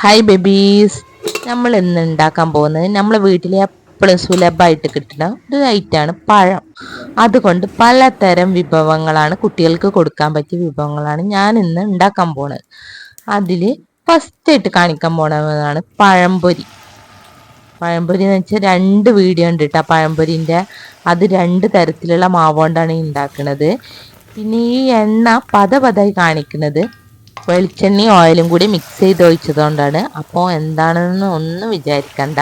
Hi babies നമ്മൾ ഇന്ന് ഉണ്ടാക്കാൻ പോകുന്നത് നമ്മളെ വീട്ടിൽ എപ്പോഴും സുലഭമായിട്ട് കിട്ടുന്ന ഒരു ഐറ്റമാണ് പഴം. അതുകൊണ്ട് പലതരം വിഭവങ്ങളാണ് കുട്ടികൾക്ക് കൊടുക്കാൻ പറ്റിയ വിഭവങ്ങളാണ് ഞാൻ ഇന്ന് ഉണ്ടാക്കാൻ പോണത് അതിൽ ഫസ്റ്റായിട്ട് കാണിക്കാൻ പോണതാണ് പഴംപൊരി. പഴംപൊരി എന്ന് വെച്ചാൽ രണ്ട് വീഡിയോ ഉണ്ട് കേട്ടോ. പഴംപൊരിന്റെ അത് രണ്ട് തരത്തിലുള്ള മാവ് കൊണ്ടാണ് ഈ ഉണ്ടാക്കുന്നത്. പിന്നെ ഈ എണ്ണ പത പതായി കാണിക്കുന്നത് വെളിച്ചെണ്ണയും ഓയിലും കൂടി മിക്സ് ചെയ്ത് ഒഴിച്ചതുകൊണ്ടാണ്. അപ്പോൾ എന്താണെന്ന് ഒന്നും വിചാരിക്കണ്ട.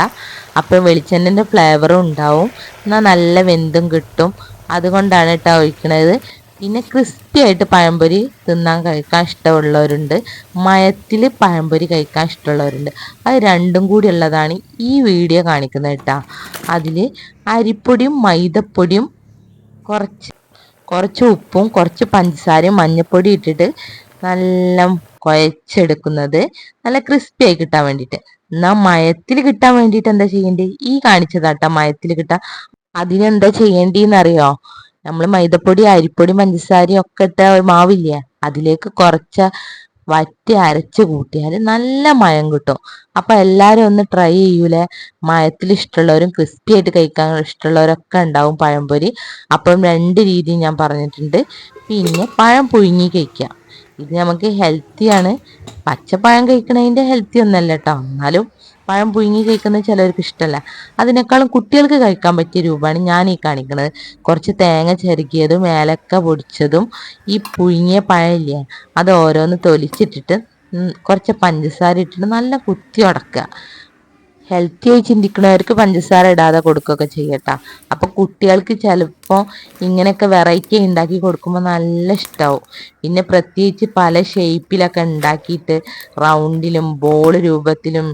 അപ്പോൾ വെളിച്ചെണ്ണന്റെ ഫ്ലേവറും ഉണ്ടാവും. എന്നാൽ നല്ല വെന്തും കിട്ടും. അതുകൊണ്ടാണ് കേട്ടോ ഒഴിക്കണത്. പിന്നെ ക്രിസ്പി ആയിട്ട് പഴംപൊരി തിന്നാൻ കഴിക്കാൻ ഇഷ്ടമുള്ളവരുണ്ട്. മയത്തിൽ പഴംപൊരി കഴിക്കാൻ ഇഷ്ടമുള്ളവരുണ്ട്. അത് രണ്ടും കൂടി ഉള്ളതാണ് ഈ വീഡിയോ കാണിക്കുന്നത് കേട്ടോ അതിൽ അരിപ്പൊടിയും മൈദപ്പൊടിയും കുറച്ച് കുറച്ച് ഉപ്പും കുറച്ച് പഞ്ചസാരയും മഞ്ഞൾപ്പൊടി ഇട്ടിട്ട് നല്ല കുഴച്ചെടുക്കുന്നത്. നല്ല ക്രിസ്പി ആയി കിട്ടാൻ വേണ്ടിയിട്ട്. എന്നാ മയത്തിൽ കിട്ടാൻ വേണ്ടിയിട്ട് എന്താ ചെയ്യേണ്ടത് ഈ കാണിച്ചതാട്ടാ മയത്തിൽ കിട്ടാൻ. അതിനെന്താ ചെയ്യേണ്ടിന്നറിയോ? നമ്മൾ മൈദപ്പൊടി അരിപ്പൊടി പഞ്ചസാരയും ഒക്കെ ഇട്ട മാവില്ലേ? അതിലേക്ക് കുറച്ച വറ്റി അരച്ച് കൂട്ടിയാൽ നല്ല മയം കിട്ടും. അപ്പൊ എല്ലാരും ഒന്ന് ട്രൈ ചെയ്യൂലെ? മയത്തിൽ ഇഷ്ടമുള്ളവരും ക്രിസ്പി ആയിട്ട് കഴിക്കാൻ ഇഷ്ടമുള്ളവരൊക്കെ ഉണ്ടാവും പഴംപൊരി. അപ്പം രണ്ട് രീതി ഞാൻ പറഞ്ഞിട്ടുണ്ട്. പിന്നെ പഴം പുഴുങ്ങി കഴിക്കാം. ഇത് നമുക്ക് ഹെൽത്തിയാണ് പച്ചപ്പഴം കഴിക്കണതിന്റെ ഹെൽത്തി ഒന്നല്ല കേട്ടോ എന്നാലും പഴം പുഴുങ്ങി കഴിക്കുന്നത് ചിലർക്ക് ഇഷ്ടമല്ല അതിനേക്കാളും കുട്ടികൾക്ക് കഴിക്കാൻ പറ്റിയ രൂപമാണ് ഞാൻ ഈ കാണിക്കുന്നത് കുറച്ച് തേങ്ങ ചെറുക്കിയതും ഏലക്ക പൊടിച്ചതും ഈ പുഴുങ്ങിയ പഴമില്ലേ അത് ഓരോന്ന് തൊലിച്ചിട്ടിട്ട് കുറച്ച് പഞ്ചസാര ഇട്ടിട്ട് നല്ല കുത്തി ഉടക്കുക. ഹെൽത്തി ആയി ചിന്തിക്കുന്നവർക്ക് പഞ്ചസാര ഇടാതെ കൊടുക്കുകയൊക്കെ ചെയ്യട്ടാ. അപ്പോൾ കുട്ടികൾക്ക് ചിലപ്പോൾ ഇങ്ങനെയൊക്കെ വെറൈറ്റി ഉണ്ടാക്കി കൊടുക്കുമ്പോൾ നല്ല ഇഷ്ടമാവും പിന്നെ പ്രത്യേകിച്ച് പല ഷേപ്പിലൊക്കെ ഉണ്ടാക്കിയിട്ട് റൗണ്ടിലും ബോൾ രൂപത്തിലും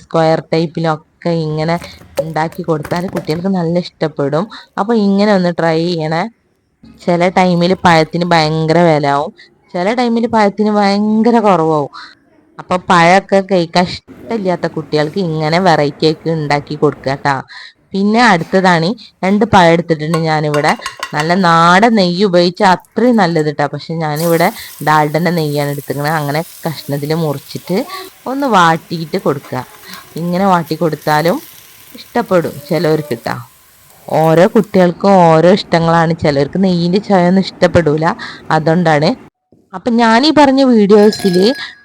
സ്ക്വയർ ടൈപ്പിലും ഒക്കെ ഇങ്ങനെ ഉണ്ടാക്കി കൊടുത്താൽ കുട്ടികൾക്ക് നല്ല ഇഷ്ടപ്പെടും. അപ്പോൾ ഇങ്ങനെ ഒന്ന് ട്രൈ ചെയ്യണേ. ചില ടൈമിൽ പഴത്തിന് ഭയങ്കര വില ആവും ചില ടൈമിൽ പഴത്തിന് ഭയങ്കര കുറവാവും. അപ്പൊ പഴമൊക്കെ കഴിക്കാൻ ഇഷ്ടമില്ലാത്ത കുട്ടികൾക്ക് ഇങ്ങനെ വെറൈറ്റി ആക്കി ഉണ്ടാക്കി കൊടുക്കുക കേട്ടോ. പിന്നെ അടുത്തതാണ് രണ്ട് പഴം എടുത്തിട്ടുണ്ട് ഞാനിവിടെ. നല്ല നാടൻ നെയ്യ് ഉപയോഗിച്ച അത്രയും നല്ലത് കേട്ടോ പക്ഷെ ഞാനിവിടെ ഡാൽഡന്റെ നെയ്യാണ് എടുത്തിരിക്കുന്നത്. അങ്ങനെ കഷ്ണത്തിൽ മുറിച്ചിട്ട് ഒന്ന് വാട്ടിയിട്ട് കൊടുക്കുക. ഇങ്ങനെ വാട്ടി കൊടുത്താലും ഇഷ്ടപ്പെടും ചിലവർക്ക് കേട്ടോ ഓരോ കുട്ടികൾക്കും ഓരോ ഇഷ്ടങ്ങളാണ്. ചിലർക്ക് നെയ്യിന്റെ ചായ ഒന്നും ഇഷ്ടപ്പെടില്ല അതുകൊണ്ടാണ് അപ്പം ഈ പറഞ്ഞ വീഡിയോസിൽ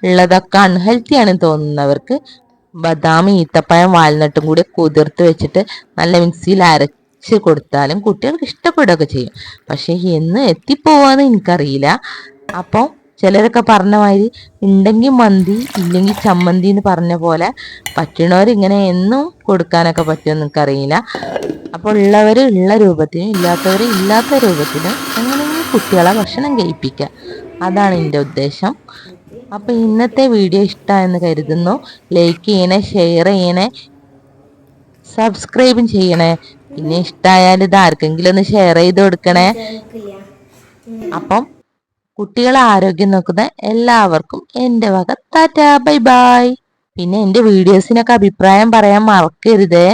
ഉള്ളതൊക്കെ അൺഹെൽത്തി ആണ് തോന്നുന്നവർക്ക് ബദാം ഈത്തപ്പഴം വാൽനട്ടും കൂടി കുതിർത്ത് വെച്ചിട്ട് നല്ല മിക്സിയിൽ അരച്ച് കൊടുത്താലും കുട്ടികൾക്ക് ഇഷ്ടപ്പെടുകയൊക്കെ ചെയ്യും. പക്ഷേ എന്ന് എത്തിപ്പോവാന്ന് എനിക്കറിയില്ല. അപ്പോൾ ചിലരൊക്കെ പറഞ്ഞ മാതിരി ഉണ്ടെങ്കിൽ മന്തി ഇല്ലെങ്കിൽ ചമ്മന്തി എന്ന് പറഞ്ഞ പോലെ പറ്റണവരിങ്ങനെ എന്നും കൊടുക്കാനൊക്കെ പറ്റുമെന്ന് എനിക്കറിയില്ല. അപ്പോൾ ഉള്ളവർ ഉള്ള രൂപത്തിനും ഇല്ലാത്തവർ ഇല്ലാത്ത രൂപത്തിനും എങ്ങനെയെങ്കിലും കുട്ടികളെ ഭക്ഷണം കഴിപ്പിക്കുക. അതാണ് എന്റെ ഉദ്ദേശം. അപ്പോൾ ഇന്നത്തെ വീഡിയോ ഇഷ്ടമെന്ന് കരുതുന്നു. ലൈക്ക് ചെയ്യണേ ഷെയർ ചെയ്യണേ സബ്സ്ക്രൈബും ചെയ്യണേ. പിന്നെ ഇഷ്ടമായാൽ ഇത് ആർക്കെങ്കിലും ഒന്ന് ഷെയർ ചെയ്ത് കൊടുക്കണേ. അപ്പം കുട്ടികളെ ആരോഗ്യം നോക്കുന്ന എല്ലാവർക്കും എന്റെ വക ടാറ്റ ബൈ ബൈ. പിന്നെ എന്റെ വീഡിയോസിനൊക്കെ അഭിപ്രായം പറയാൻ മറക്കരുതേ.